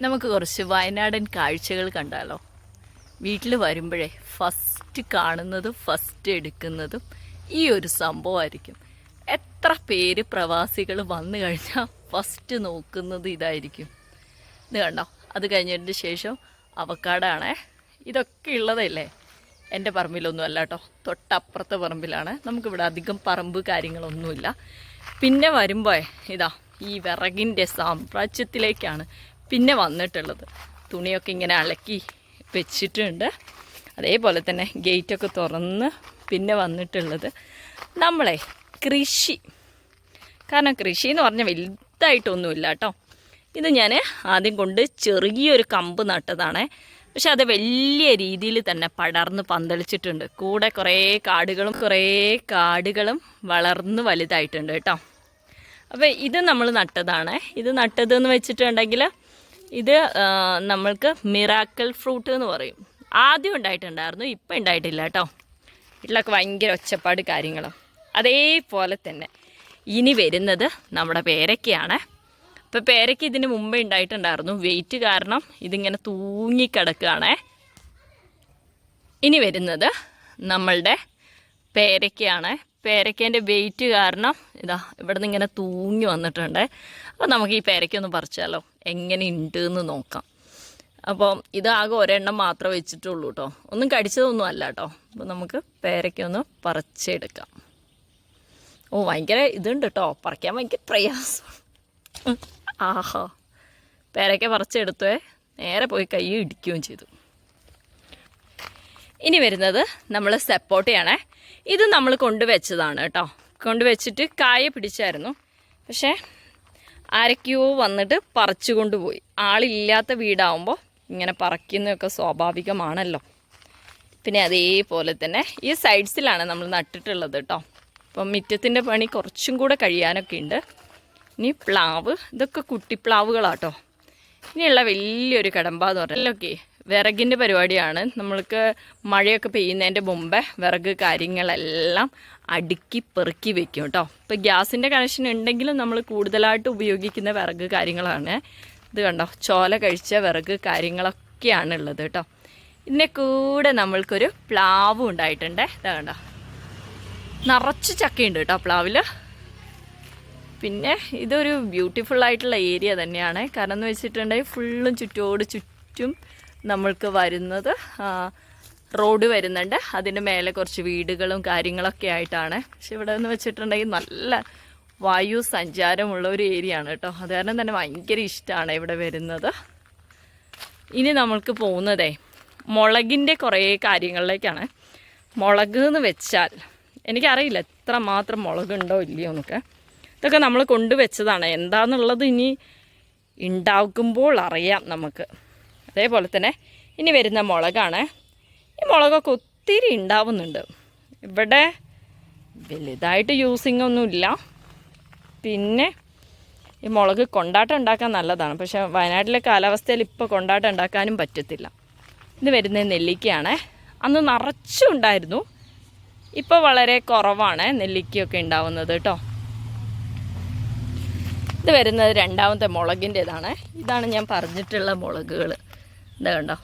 നമുക്ക് കുറച്ച് വയനാടൻ കാഴ്ചകൾ കണ്ടാലോ? വീട്ടിൽ വരുമ്പോഴേ ഫസ്റ്റ് കാണുന്നതും ഫസ്റ്റ് എടുക്കുന്നതും ഈ ഒരു സംഭവമായിരിക്കും. എത്ര പേര് പ്രവാസികൾ വന്നു കഴിഞ്ഞാൽ ഫസ്റ്റ് നോക്കുന്നത് ഇതായിരിക്കും. ഇത് കണ്ടോ? അത് കഴിഞ്ഞതിന് ശേഷം അവക്കാടാണേ. ഇതൊക്കെ ഉള്ളതല്ലേ? എന്റെ പറമ്പിലൊന്നും അല്ല കേട്ടോ. തൊട്ടപ്പുറത്തെ പറമ്പിലാണ്. നമുക്കിവിടെ അധികം പറമ്പ് കാര്യങ്ങളൊന്നുമില്ല. പിന്നെ വരുമ്പോഴേ ഇതാ ഈ വിറകിന്റെ സാമ്രാജ്യത്തിലേക്കാണ് പിന്നെ വന്നിട്ടുള്ളത്. തുണിയൊക്കെ ഇങ്ങനെ അലക്കി വെച്ചിട്ടുണ്ട്. അതേപോലെ തന്നെ ഗേറ്റൊക്കെ തുറന്ന് പിന്നെ വന്നിട്ടുള്ളത് നമ്മളെ കൃഷി. കാരണം കൃഷി എന്ന് പറഞ്ഞാൽ വലുതായിട്ടൊന്നുമില്ല കേട്ടോ. ഇത് ഞാൻ ആദ്യം കൊണ്ട് ചെറിയൊരു കമ്പ് നട്ടതാണ്. പക്ഷെ അത് വലിയ രീതിയിൽ തന്നെ പടർന്ന് പന്തളിച്ചിട്ടുണ്ട്. കൂടെ കുറേ കാടുകളും കുറേ കാടുകളും വളർന്ന് വലുതായിട്ടുണ്ട് കേട്ടോ. അപ്പോൾ ഇത് നമ്മൾ നട്ടതാണ്. ഇത് നട്ടതെന്ന് വെച്ചിട്ടുണ്ടെങ്കിൽ ഇത് നമ്മൾക്ക് മിറാക്കൽ ഫ്രൂട്ട് എന്ന് പറയും. ആദ്യം ഉണ്ടായിട്ടുണ്ടായിരുന്നു ഇപ്പം ഉണ്ടായിട്ടില്ല കേട്ടോ. വീട്ടിലൊക്കെ ഭയങ്കര ഒച്ചപ്പാട് കാര്യങ്ങളും. അതേപോലെ തന്നെ ഇനി വരുന്നത് നമ്മുടെ പേരക്കയാണ്. അപ്പോൾ പേരയ്ക്ക് ഇതിന് മുമ്പേ ഉണ്ടായിട്ടുണ്ടായിരുന്നു. വെയിറ്റ് കാരണം ഇതിങ്ങനെ തൂങ്ങിക്കിടക്കുകയാണേ. ഇനി വരുന്നത് നമ്മളുടെ പേരയ്ക്കയാണ് പേരയ്ക്കേന്റെ വെയിറ്റ് കാരണം ഇതാ ഇവിടെ നിന്ന് ഇങ്ങനെ തൂങ്ങി വന്നിട്ടുണ്ട്. അപ്പോൾ നമുക്ക് ഈ പേരക്കൊന്ന് പറിച്ചാലോ? എങ്ങനെ ഉണ്ട് എന്ന് നോക്കാം. അപ്പോൾ ഇതാകെ ഒരെണ്ണം മാത്രമേ വെച്ചിട്ടുള്ളൂ കേട്ടോ ഒന്നും കടിച്ചതൊന്നും അല്ല കേട്ടോ അപ്പോൾ നമുക്ക് പേരക്കൊന്ന് പറിച്ചെടുക്കാം. ഓ ഭയങ്കര ഇതുണ്ട് കേട്ടോ പറിക്കാൻ ഭയങ്കര പ്രയാസം. ആഹാ. പേരയ്ക്ക പറിച്ചെടുത്തേ. നേരെ പോയി കൈ ഇടിക്കുകയും ചെയ്തു. ഇനി വരുന്നത് നമ്മൾ സെപ്പോട്ടയാണേ. ഇത് നമ്മൾ കൊണ്ടുവച്ചതാണ് കേട്ടോ. കൊണ്ടുവച്ചിട്ട് കായ പിടിച്ചായിരുന്നു. പക്ഷേ ആരൊക്കെയോ വന്നിട്ട് പറിച്ചു കൊണ്ടുപോയി. ആളില്ലാത്ത വീടാവുമ്പോൾ ഇങ്ങനെ പറിക്കുന്നതൊക്കെ സ്വാഭാവികമാണല്ലോ. പിന്നെ അതേപോലെ തന്നെ ഈ സൈഡ്സിലാണ് നമ്മൾ നട്ടിട്ടുള്ളത് കേട്ടോ. അപ്പം മുറ്റത്തിന്റെ പണി കുറച്ചും കൂടെ കഴിയാനൊക്കെ ഉണ്ട്. ഇനി പ്ലാവ് ഇതൊക്കെ കുട്ടിപ്ലാവുകളാട്ടോ. ഇനിയുള്ള വലിയൊരു കടമ്പ എന്ന് പറഞ്ഞാൽ ഓക്കെ വിറകിന്റെ പരിപാടിയാണ്. നമ്മൾക്ക് മഴയൊക്കെ പെയ്യുന്നതിന്റെ മുമ്പേ വിറക് കാര്യങ്ങളെല്ലാം അടുക്കി പെറുക്കി വെക്കും കേട്ടോ ഇപ്പോൾ ഗ്യാസിന്റെ കണക്ഷൻ ഉണ്ടെങ്കിലും നമ്മൾ കൂടുതലായിട്ട് ഉപയോഗിക്കുന്ന വിറക് കാര്യങ്ങളാണ്. ഇത് കണ്ടോ? ചോല കഴിച്ച വിറക് കാര്യങ്ങളൊക്കെയാണ് ഉള്ളത് കേട്ടോ ഇതിന്റെ കൂടെ നമ്മൾക്കൊരു പ്ലാവും ഉണ്ടായിട്ടുണ്ട്. ഇതാ കണ്ടോ? നിറച്ച് ചക്കയുണ്ട് കേട്ടോ പ്ലാവിൽ പിന്നെ ഇതൊരു ബ്യൂട്ടിഫുൾ ആയിട്ടുള്ള ഏരിയ തന്നെയാണ്. കാരണം എന്ന് വെച്ചിട്ടുണ്ടെങ്കിൽ ഫുള്ളും ചുറ്റോട് ചുറ്റും നമ്മൾക്ക് വരുന്നത് റോഡ് വരുന്നുണ്ട്. അതിന്റെ മേലെ കുറച്ച് വീടുകളും കാര്യങ്ങളൊക്കെ ആയിട്ടാണ്. പക്ഷെ ഇവിടെ നിന്ന് വെച്ചിട്ടുണ്ടെങ്കിൽ നല്ല വായു സഞ്ചാരമുള്ള ഒരു ഏരിയ ആണ് കേട്ടോ. അത് കാരണം തന്നെ ഭയങ്കര ഇഷ്ടമാണ് ഇവിടെ വരുന്നത്. ഇനി നമ്മൾക്ക് പോകുന്നതേ മുളകിന്റെ കുറേ കാര്യങ്ങളിലേക്കാണ്. മുളക് എന്ന് വെച്ചാൽ എനിക്കറിയില്ല എത്ര മാത്രം മുളകുണ്ടോ ഇല്ലയോ എന്നൊക്കെ. ഇതൊക്കെ നമ്മൾ കൊണ്ടുവച്ചതാണ് എന്താണെന്നുള്ളത് ഇനി ഉണ്ടാക്കുമ്പോൾ അറിയാം നമുക്ക്. അതേപോലെ തന്നെ ഇനി വരുന്ന മുളകാണ്. ഈ മുളകൊക്കെ ഒത്തിരി ഉണ്ടാവുന്നുണ്ട്. ഇവിടെ വലുതായിട്ട് യൂസിങ് ഒന്നുമില്ല പിന്നെ ഈ മുളക് കൊണ്ടാട്ടം ഉണ്ടാക്കാൻ നല്ലതാണ്. പക്ഷേ വയനാട്ടിലെ കാലാവസ്ഥയിൽ ഇപ്പോൾ കൊണ്ടാട്ടം ഉണ്ടാക്കാനും പറ്റത്തില്ല. ഇത് വരുന്നത് നെല്ലിക്കയാണ്. അന്ന് നിറച്ചുണ്ടായിരുന്നു ഇപ്പോൾ വളരെ കുറവാണ് നെല്ലിക്കയൊക്കെ ഉണ്ടാവുന്നത് കേട്ടോ. ഇത് വരുന്നത് രണ്ടാമത്തെ മുളകിന്റെതാണ്. ഇതാണ് ഞാൻ പറഞ്ഞിട്ടുള്ള മുളകുകൾ ഇതാ കണ്ടോ.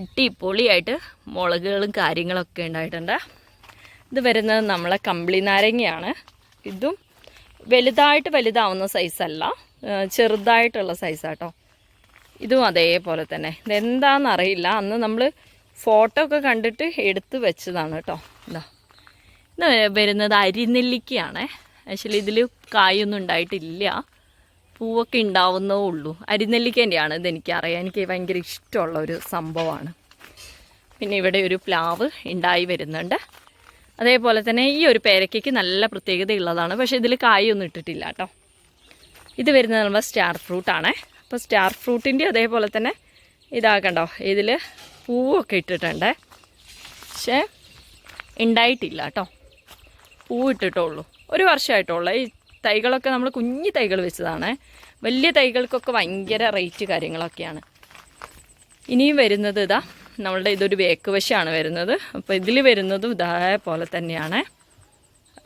അടിപൊളിയായിട്ട് മുളകുകളും കാര്യങ്ങളൊക്കെ ഉണ്ടായിട്ടുണ്ട്. ഇത് വരുന്നത് നമ്മളെ കമ്പിളി നാരങ്ങയാണ്. ഇതും വലുതായിട്ട് വലുതാവുന്ന സൈസല്ല ചെറുതായിട്ടുള്ള സൈസാട്ടോ ഇതും അതേപോലെ തന്നെ. ഇതെന്താണെന്ന് അറിയില്ല. അന്ന് നമ്മൾ ഫോട്ടോ ഒക്കെ കണ്ടിട്ട് എടുത്ത് വെച്ചതാണ് കേട്ടോ ഇതാ. ഇത് വരുന്നത് അരിനെല്ലിക്കയാണ്. ആക്ച്വലി ഇതിൽ കായൊന്നും ഉണ്ടായിട്ടില്ല. പൂവൊക്കെ ഉണ്ടാവുന്നേ ഉള്ളൂ. അരിനെല്ലിക്കേന്റെയാണ് ഇതെനിക്കറിയാം എനിക്ക് ഭയങ്കര ഇഷ്ടമുള്ള ഒരു സംഭവമാണ്. പിന്നെ ഇവിടെ ഒരു പ്ലാവ് ഉണ്ടായി വരുന്നുണ്ട്. അതേപോലെ തന്നെ ഈ ഒരു പേരക്കയ്ക്ക് നല്ല പ്രത്യേകതയുള്ളതാണ്. പക്ഷേ ഇതിൽ കായൊന്നും ഇട്ടിട്ടില്ല കേട്ടോ. ഇത് വരുന്നത് നമ്മൾ സ്റ്റാർ ഫ്രൂട്ടാണ് അപ്പോൾ സ്റ്റാർ ഫ്രൂട്ടിന്റെ അതേപോലെ തന്നെ ഇതാക്കണ്ടോ ഇതിൽ പൂവൊക്കെ ഇട്ടിട്ടുണ്ട്. പക്ഷേ ഉണ്ടായിട്ടില്ല കേട്ടോ. പൂ ഇട്ടിട്ടുള്ളൂ ഒരു വർഷമായിട്ടുള്ളൂ. ഈ തൈകളൊക്കെ നമ്മൾ കുഞ്ഞു തൈകൾ വെച്ചതാണ്. വലിയ തൈകൾക്കൊക്കെ ഭയങ്കര റേറ്റ് കാര്യങ്ങളൊക്കെയാണ്. ഇനിയും വരുന്നത് ഇതാ നമ്മളുടെ ഇതൊരു വേക്ക് വശമാണ് വരുന്നത്. അപ്പോൾ ഇതിൽ വരുന്നതും ഇതേപോലെ തന്നെയാണ്.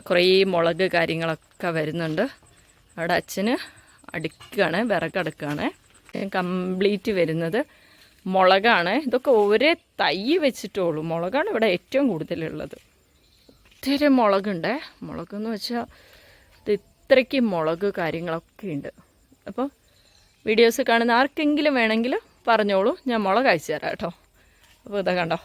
കുറേ മുളക് കാര്യങ്ങളൊക്കെ വരുന്നുണ്ട്. അവിടെ അച്ഛന് അടുക്കുകയാണ് വിറകടുക്കുകയാണ് കംപ്ലീറ്റ് വരുന്നത് മുളകാണ്. ഇതൊക്കെ ഒരേ തൈ വെച്ചിട്ടുള്ളൂ. മുളകാണ് ഇവിടെ ഏറ്റവും കൂടുതലുള്ളത്. ഒത്തിരി മുളകുണ്ട്. മുളകെന്ന് വെച്ചാൽ ഇത് ഇത്രയ്ക്ക് മുളക് കാര്യങ്ങളൊക്കെ ഉണ്ട്. അപ്പോൾ വീഡിയോസ് കാണുന്ന ആർക്കെങ്കിലും വേണമെങ്കിൽ പറഞ്ഞോളൂ. ഞാൻ മുളക് അയച്ചു തരാം കേട്ടോ. അപ്പോൾ ഇതാ കണ്ടോ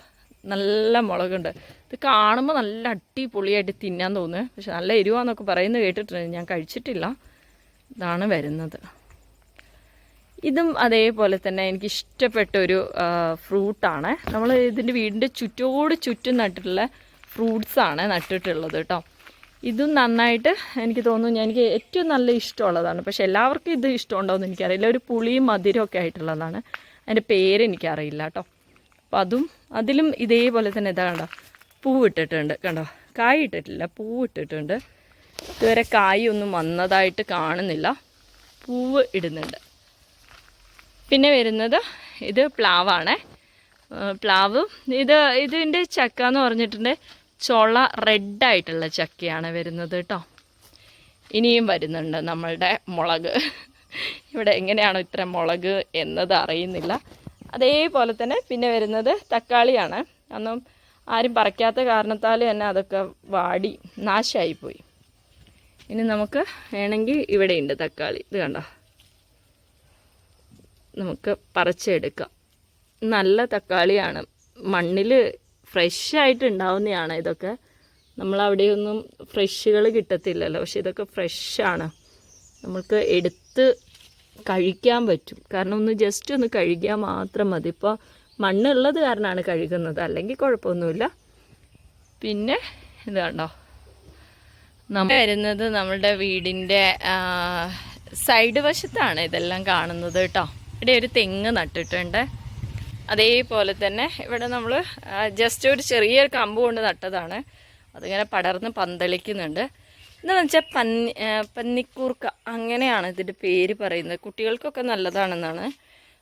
നല്ല മുളകുണ്ട്. ഇത് കാണുമ്പോൾ നല്ല അടിപൊളിയായിട്ട് തിന്നാൻ തോന്നുന്നു. പക്ഷെ നല്ല എരിവാന്നൊക്കെ പറയുന്നത് കേട്ടിട്ടുണ്ട്. ഞാൻ കഴിച്ചിട്ടില്ല. ഇതാണ് വരുന്നത്. ഇതും അതേപോലെ തന്നെ എനിക്ക് ഇഷ്ടപ്പെട്ട ഒരു ഫ്രൂട്ടാണ്. നമ്മൾ ഇതിന്റെ വീടിന്റെ ചുറ്റോട് ചുറ്റും നട്ടിട്ടുള്ള ഫ്രൂട്ട്സാണ് നട്ടിട്ടുള്ളത് കേട്ടോ. ഇതും നന്നായിട്ട് എനിക്ക് തോന്നുന്നു എനിക്ക് ഏറ്റവും നല്ല ഇഷ്ടമുള്ളതാണ്. പക്ഷെ എല്ലാവർക്കും ഇത് ഇഷ്ടമുണ്ടോ എന്ന് എനിക്കറിയില്ല. ഒരു പുളിയും മധുരവും ഒക്കെ ആയിട്ടുള്ളതാണ്. അതിന്റെ പേര് എനിക്കറിയില്ല കേട്ടോ. അപ്പോൾ അതും അതിലും ഇതേപോലെ തന്നെ ഇതാ കണ്ടോ. പൂവ് ഇട്ടിട്ടുണ്ട് കണ്ടോ. കായ് ഇട്ടിട്ടില്ല. പൂവ് ഇട്ടിട്ടുണ്ട് ഇതുവരെ കായ് ഒന്നും വന്നതായിട്ട് കാണുന്നില്ല. പൂവ് ഇടുന്നുണ്ട്. പിന്നെ വരുന്നത് ഇത് പ്ലാവാണേ. പ്ലാവ്. ഇത് ഇതിന്റെ ചക്ക എന്ന് പറഞ്ഞിട്ടുണ്ട്. ചുള റെഡായിട്ടുള്ള ചക്കയാണ് വരുന്നത് കേട്ടോ ഇനിയും വരുന്നുണ്ട് നമ്മളുടെ മുളക്. ഇവിടെ എങ്ങനെയാണോ ഇത്ര മുളക് എന്നത് അറിയുന്നില്ല. അതേപോലെ തന്നെ പിന്നെ വരുന്നത് തക്കാളിയാണ്. അന്നും ആരും പറിക്കാത്ത കാരണത്താൽ തന്നെ അതൊക്കെ വാടി നാശമായിപ്പോയി ഇനി നമുക്ക് വേണമെങ്കിൽ ഇവിടെയുണ്ട് തക്കാളി. ഇത് കണ്ടോ? നമുക്ക് പറിച്ചെടുക്കാം. നല്ല തക്കാളിയാണ്. മണ്ണിൽ ഫ്രഷ് ആയിട്ട് ഉണ്ടാവുന്നതാണ് ഇതൊക്കെ. നമ്മൾ അവിടെയൊന്നും ഫ്രഷുകൾ കിട്ടത്തില്ലല്ലോ. പക്ഷെ ഇതൊക്കെ ഫ്രഷാണ്. നമുക്ക് എടുത്ത് കഴിക്കാൻ പറ്റും. കാരണം ഒന്ന് ജസ്റ്റ് ഒന്ന് കഴുകിയാൽ മാത്രം മതി. ഇപ്പോൾ മണ്ണുള്ളത് കാരണമാണ് കഴുകുന്നത്. അല്ലെങ്കിൽ കുഴപ്പമൊന്നുമില്ല. പിന്നെ ഇത് കണ്ടോ നമ്മൾ വരുന്നത് നമ്മുടെ വീടിന്റെ സൈഡ് വശത്താണ് ഇതെല്ലാം കാണുന്നത് കേട്ടോ. ഇവിടെ ഒരു തെങ്ങ് നട്ടിട്ടുണ്ട്. അതേപോലെ തന്നെ ഇവിടെ നമ്മൾ ജസ്റ്റ് ഒരു ചെറിയൊരു കമ്പ് കൊണ്ട് നട്ടതാണ്. അതിങ്ങനെ പടർന്ന് പന്തളിക്കുന്നുണ്ട്. എന്താണെന്ന് വെച്ചാൽ പന്നി പന്നിക്കൂർക്ക അങ്ങനെയാണ് ഇതിന്റെ പേര് പറയുന്നത്. കുട്ടികൾക്കൊക്കെ നല്ലതാണെന്നാണ്.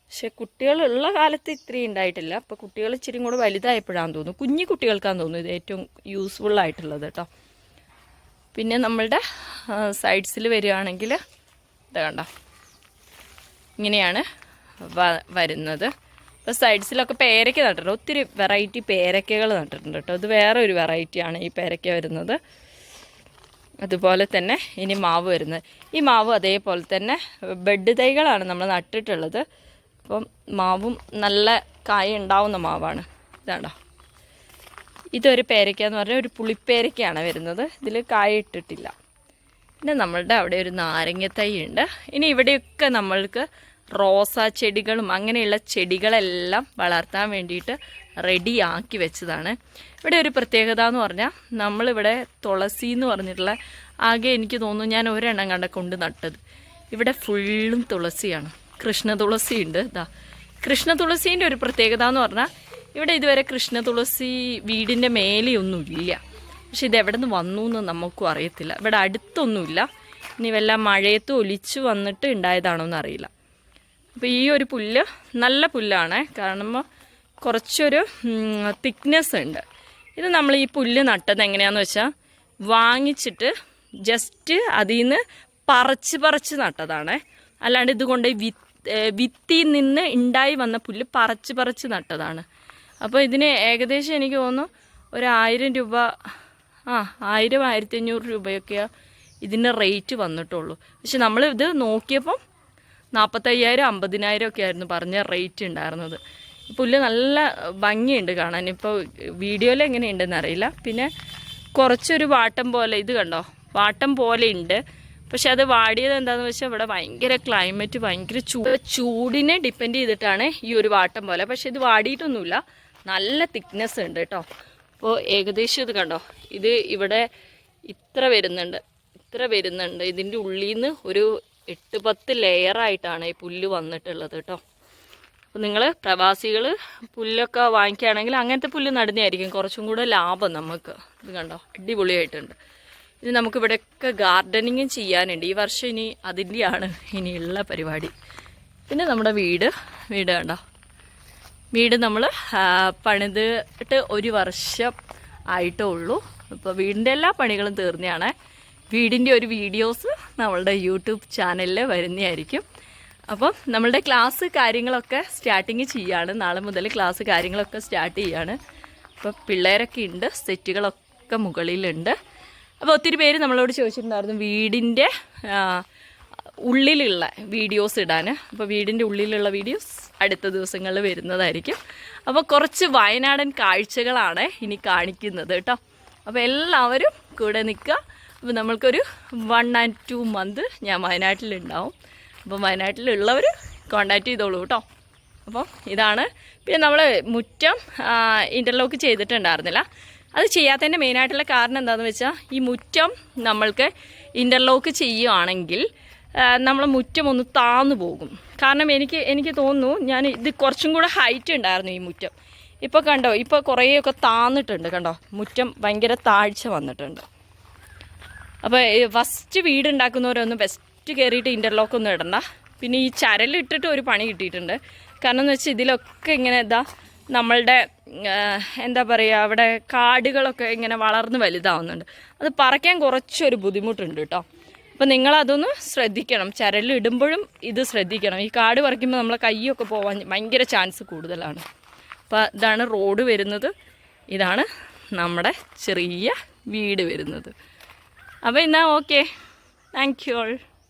പക്ഷെ കുട്ടികളുള്ള കാലത്ത് ഇത്രയും ഉണ്ടായിട്ടില്ല. അപ്പോൾ കുട്ടികൾ ഇച്ചിരി കൂടെ വലുതായപ്പോഴാണെന്ന് തോന്നുന്നു. കുഞ്ഞു കുട്ടികൾക്കാന്ന് തോന്നുന്നു ഇത് ഏറ്റവും യൂസ്ഫുൾ ആയിട്ടുള്ളത് കേട്ടോ പിന്നെ നമ്മളുടെ സൈഡ്സിൽ വരികയാണെങ്കിൽ ഇത് കണ്ടോ? ഇങ്ങനെയാണ് വരുന്നത്. ഇപ്പോൾ സൈഡ്സിലൊക്കെ പേരയ്ക്ക നട്ടിട്ടുണ്ട്. ഒത്തിരി വെറൈറ്റി പേരക്കകൾ നട്ടിട്ടുണ്ട് കേട്ടോ. അത് വേറെ ഒരു വെറൈറ്റിയാണ് ഈ പേരയ്ക്ക വരുന്നത്. അതുപോലെ തന്നെ ഇനി മാവ് വരുന്നത്. ഈ മാവ് അതേപോലെ തന്നെ ബെഡ് തൈകളാണ് നമ്മൾ നട്ടിട്ടുള്ളത്. അപ്പം മാവും നല്ല കായ ഉണ്ടാവുന്ന മാവാണ്. ഇതാണ്ടോ. ഇതൊരു പേരയ്ക്ക എന്ന് പറഞ്ഞാൽ ഒരു പുളിപ്പേരയ്ക്കാണ് വരുന്നത്. ഇതിൽ കായ ഇട്ടിട്ടില്ല. പിന്നെ നമ്മളുടെ അവിടെ ഒരു നാരങ്ങ തൈ ഉണ്ട്. ഇനി ഇവിടെയൊക്കെ നമ്മൾക്ക് റോസാ ചെടികളും അങ്ങനെയുള്ള ചെടികളെല്ലാം വളർത്താൻ വേണ്ടിയിട്ട് റെഡിയാക്കി വെച്ചതാണ്. ഇവിടെ ഒരു പ്രത്യേകത എന്ന് പറഞ്ഞാൽ നമ്മളിവിടെ തുളസി എന്ന് പറഞ്ഞിട്ടുള്ള ആകെ എനിക്ക് തോന്നുന്നു ഞാൻ ഒരെണ്ണം കണ്ട കൊണ്ട് നട്ടത്. ഇവിടെ ഫുള്ളും തുളസിയാണ്. കൃഷ്ണ തുളസി ഉണ്ട്. ഇതാ കൃഷ്ണ തുളസീന്റെ ഒരു പ്രത്യേകത എന്ന് പറഞ്ഞാൽ ഇവിടെ ഇതുവരെ കൃഷ്ണ തുളസി വീടിന്റെ മേലെയൊന്നുമില്ല. പക്ഷെ ഇത് എവിടെ നിന്ന് വന്നു എന്ന് നമുക്കും അറിയത്തില്ല. ഇവിടെ അടുത്തൊന്നുമില്ല. ഇനി വല്ല മഴയത്ത് ഒലിച്ചു വന്നിട്ട് ഉണ്ടായതാണോ എന്ന് അറിയില്ല. അപ്പോൾ ഈ ഒരു പുല്ല് നല്ല പുല്ലാണ്. കാരണം കുറച്ചൊരു തിക്നെസ് ഉണ്ട്. ഇത് നമ്മൾ ഈ പുല്ല് നട്ടത് എങ്ങനെയാണെന്ന് വെച്ചാൽ വാങ്ങിച്ചിട്ട് ജസ്റ്റ് അതിൽ നിന്ന് പറിച്ച് പറിച്ച് നട്ടതാണ്. അല്ലാണ്ട് ഇതുകൊണ്ട് വിത്ത് വിത്തിൽ നിന്ന് ഉണ്ടായി വന്ന പുല്ല് പറിച്ച് പറിച്ച് നട്ടതാണ്. അപ്പോൾ ഇതിന് ഏകദേശം എനിക്ക് തോന്നുന്നു ഒരു ആയിരം രൂപ ആ ആയിരം ആയിരത്തി അഞ്ഞൂറ് രൂപയൊക്കെയാണ് ഇതിന്റെ റേറ്റ് വന്നിട്ടുള്ളൂ. പക്ഷെ നമ്മൾ ഇത് നോക്കിയപ്പം നാൽപ്പത്തയ്യായിരം അമ്പതിനായിരം ഒക്കെ ആയിരുന്നു പറഞ്ഞ റേറ്റ് ഉണ്ടായിരുന്നത്. പുല്ല് നല്ല ഭംഗിയുണ്ട് കാണാൻ. ഇപ്പോൾ വീഡിയോയിൽ എങ്ങനെയുണ്ടെന്ന് അറിയില്ല. പിന്നെ കുറച്ചൊരു വാട്ടം പോലെ ഇത് കണ്ടോ? വാട്ടം പോലെ ഉണ്ട്. പക്ഷെ അത് വാടിയത് എന്താണെന്ന് വെച്ചാൽ ഇവിടെ ഭയങ്കര ക്ലൈമറ്റ് ഭയങ്കര ചൂട് ചൂടിനെ ഡിപ്പെൻഡ് ചെയ്തിട്ടാണ് ഈ ഒരു വാട്ടം പോലെ. പക്ഷെ ഇത് വാടിയിട്ടൊന്നുമില്ല. നല്ല തിക്നെസ് ഉണ്ട് കേട്ടോ. അപ്പോൾ ഏകദേശം ഇത് കണ്ടോ? ഇത് ഇവിടെ ഇത്ര വരുന്നുണ്ട്. ഇത്ര വരുന്നുണ്ട്. ഇതിന്റെ ഉള്ളിൽ നിന്ന് ഒരു എട്ട് പത്ത് ലെയറായിട്ടാണ് ഈ പുല്ല് വന്നിട്ടുള്ളത് കേട്ടോ. അപ്പോൾ നിങ്ങൾ പ്രവാസികൾ പുല്ലൊക്കെ വാങ്ങിക്കുകയാണെങ്കിൽ അങ്ങനത്തെ പുല്ല് നടുന്നതായിരിക്കും. കുറച്ചും കൂടെ ലാഭം നമുക്ക്. ഇത് കണ്ടോ? അടിപൊളിയായിട്ടുണ്ട്. ഇനി നമുക്ക് ഇവിടെയൊക്കെ ഗാർഡനിങ്ങും ചെയ്യാനുണ്ട്. ഈ വർഷം ഇനി അതിന്റെയാണ് ഇനിയുള്ള പരിപാടി. പിന്നെ നമ്മുടെ വീട് വീട് കണ്ടോ? വീട് നമ്മൾ പണിതിട്ട് ഒരു വർഷം ആയിട്ടേ ഉള്ളൂ. അപ്പോൾ വീടിന്റെ എല്ലാ പണികളും തീർന്നതാണ്. വീടിന്റെ ഒരു വീഡിയോസ് നമ്മളുടെ യൂട്യൂബ് ചാനലിൽ വരുന്നതായിരിക്കും. അപ്പം നമ്മളുടെ ക്ലാസ് കാര്യങ്ങളൊക്കെ സ്റ്റാർട്ടിങ് ചെയ്യാണ്. നാളെ മുതൽ ക്ലാസ് കാര്യങ്ങളൊക്കെ സ്റ്റാർട്ട് ചെയ്യാണ്. അപ്പോൾ പിള്ളേരൊക്കെ ഉണ്ട് സെറ്റുകളൊക്കെ മുകളിലുണ്ട്. അപ്പോൾ ഒത്തിരി പേര് നമ്മളോട് ചോദിച്ചിട്ടുണ്ടായിരുന്നു വീടിന്റെ ഉള്ളിലുള്ള വീഡിയോസ് ഇടാൻ അപ്പോൾ വീടിന്റെ ഉള്ളിലുള്ള വീഡിയോസ് അടുത്ത ദിവസങ്ങളിൽ വരുന്നതായിരിക്കും. അപ്പോൾ കുറച്ച് വയനാടൻ കാഴ്ചകളാണ് ഇനി കാണിക്കുന്നത് കേട്ടോ. അപ്പോൾ എല്ലാവരും കൂടെ നിൽക്കുക. അപ്പോൾ നമ്മൾക്കൊരു വൺ ആൻഡ് ടു മന്ത് ഞാൻ വയനാട്ടിലുണ്ടാവും. അപ്പോൾ വയനാട്ടിലുള്ളവർ കോണ്ടാക്ട് ചെയ്തോളൂ കേട്ടോ അപ്പോൾ ഇതാണ്. പിന്നെ നമ്മൾ മുറ്റം ഇന്റർലോക്ക് ചെയ്തിട്ടുണ്ടായിരുന്നില്ല. അത് ചെയ്യാത്തതിന്റെ മെയിനായിട്ടുള്ള കാരണം എന്താണെന്ന് വെച്ചാൽ ഈ മുറ്റം നമ്മൾക്ക് ഇന്റർലോക്ക് ചെയ്യുകയാണെങ്കിൽ നമ്മൾ മുറ്റം ഒന്ന് താന്നു പോകും. കാരണം എനിക്ക് എനിക്ക് തോന്നുന്നു ഞാൻ ഇത് കുറച്ചും കൂടെ ഹൈറ്റ് ഉണ്ടായിരുന്നു ഈ മുറ്റം. ഇപ്പോൾ കണ്ടോ ഇപ്പോൾ കുറേയൊക്കെ താന്നിട്ടുണ്ട് കണ്ടോ? മുറ്റം ഭയങ്കര താഴ്ച വന്നിട്ടുണ്ട്. അപ്പോൾ ഫസ്റ്റ് വീട് ഉണ്ടാക്കുന്നവരൊന്നും ബെസ്റ്റ് കയറിയിട്ട് ഇന്റർലോക്ക് ഒന്നും ഇടണ്ട. പിന്നെ ഈ ചരലിട്ടിട്ട് ഒരു പണി കിട്ടിയിട്ടുണ്ട്. കാരണം എന്ന് വെച്ചാൽ ഇതിലൊക്കെ ഇങ്ങനെ ഇതാ നമ്മളുടെ എന്താ പറയുക അവിടെ കാടുകളൊക്കെ ഇങ്ങനെ വളർന്ന് വലുതാവുന്നുണ്ട്. അത് പറിക്കാൻ കുറച്ചൊരു ബുദ്ധിമുട്ടുണ്ട് കേട്ടോ അപ്പം നിങ്ങളതൊന്ന് ശ്രദ്ധിക്കണം. ചരലിടുമ്പോഴും ഇത് ശ്രദ്ധിക്കണം. ഈ കാട് പറിക്കുമ്പോൾ നമ്മളെ കൈയൊക്കെ പോവാൻ ഭയങ്കര ചാൻസ് കൂടുതലാണ്. അപ്പോൾ ഇതാണ് റോഡ് വരുന്നത്. ഇതാണ് നമ്മുടെ ചെറിയ വീട് വരുന്നത്. അപ്പോൾ എന്നാൽ ഓക്കെ താങ്ക് യു ഓൾ